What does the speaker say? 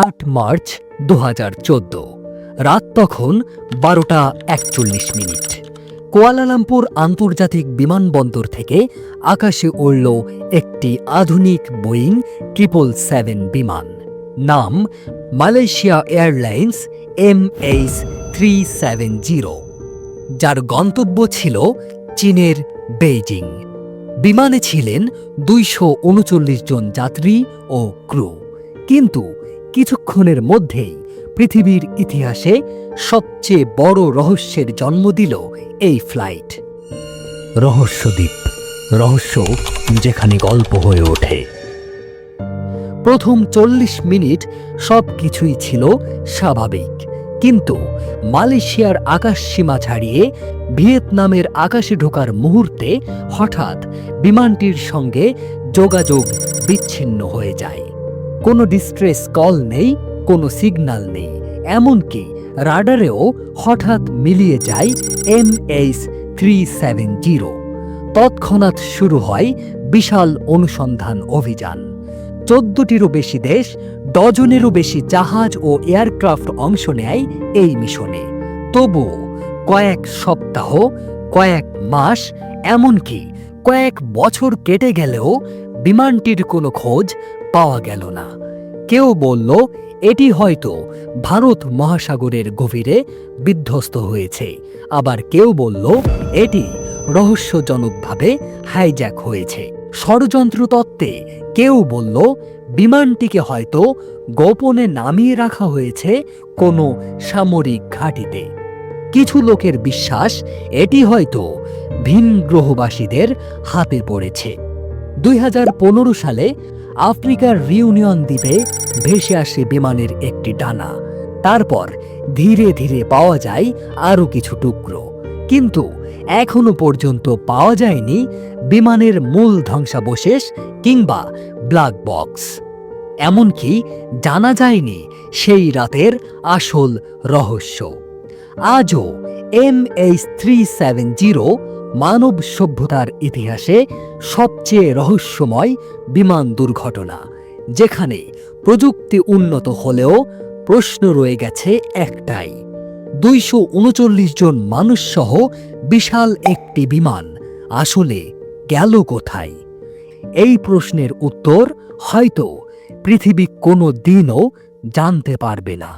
আট মার্চ দু হাজার চোদ্দ। রাত তখন বারোটা একচল্লিশ মিনিট। কোয়ালালামপুর আন্তর্জাতিক বিমানবন্দর থেকে আকাশে উড়ল একটি আধুনিক বোয়িং ট্রিপল সেভেন বিমান। নাম Malaysia airlines M H three seven zero, যার গন্তব্য ছিল চীনের বেইজিং। বিমানে ছিলেন দুইশো উনচল্লিশ জন যাত্রী ও ক্রু। কিন্তু কিছুক্ষণের মধ্যেই পৃথিবীর ইতিহাসে সবচেয়ে বড় রহস্যের জন্ম দিল এই ফ্লাইট। রহস্যদ্বীপ, রহস্য যেখানে গল্প হয়ে ওঠে। প্রথম চল্লিশ মিনিট সব কিছুই ছিল স্বাভাবিক, কিন্তু মালয়েশিয়ার আকাশসীমা ছাড়িয়ে ভিয়েতনামের আকাশে ঢোকার মুহূর্তে হঠাৎ বিমানটির সঙ্গে যোগাযোগ বিচ্ছিন্ন হয়ে যায়। কোনো ডিস্ট্রেস কল নেই, কোনো সিগন্যাল নেই। এমনকি রাডারেও হঠাৎ মিলিয়ে যায় M H three seven zero. তৎক্ষণাৎ শুরু হয় বিশাল অনুসন্ধান অভিযান। চোদ্দটিরও বেশি দেশ, ডজনেরও বেশি জাহাজ ও এয়ারক্রাফট অংশ নেয় এই মিশনে। তবুও কয়েক সপ্তাহ, কয়েক মাস, এমনকি কয়েক বছর কেটে গেলেও বিমানটির কোনো খোঁজ পাওয়া গেল না। কেউ বলল, এটি হয়তো ভারত মহাসাগরের গভীরে বিধ্বস্ত হয়েছে। আবার কেউ বলল, এটি রহস্যজনকভাবে হাইজ্যাক হয়েছে। ষড়যন্ত্র তত্ত্বে কেউ বলল, বিমানটিকে হয়তো গোপনে নামিয়ে রাখা হয়েছে কোনো সামরিক ঘাঁটিতে। কিছু লোকের বিশ্বাস, এটি হয়তো ভিন গ্রহবাসীদের হাতে পড়েছে। দুই হাজার পনেরো সালে আফ্রিকার রিউনিয়ন দ্বীপে ভেসে আসে বিমানের একটি ডানা। তারপর ধীরে ধীরে পাওয়া যায় আরও কিছু টুকরো। কিন্তু এখনও পর্যন্ত পাওয়া যায়নি বিমানের মূল ধ্বংসাবশেষ কিংবা ব্ল্যাক বক্স। এমনকি জানা যায়নি সেই রাতের আসল রহস্য। আজও M H three seven zero মানব সভ্যতার ইতিহাসে সবচেয়ে রহস্যময় বিমান দুর্ঘটনা, যেখানে প্রযুক্তি উন্নত হলেও প্রশ্ন রয়ে গেছে একটাই, দুইশো উনচল্লিশ জন মানুষসহ বিশাল একটি বিমান আসলে গেল কোথায়? এই প্রশ্নের উত্তর হয়তো পৃথিবী কোনো দিনও জানতে পারবে না।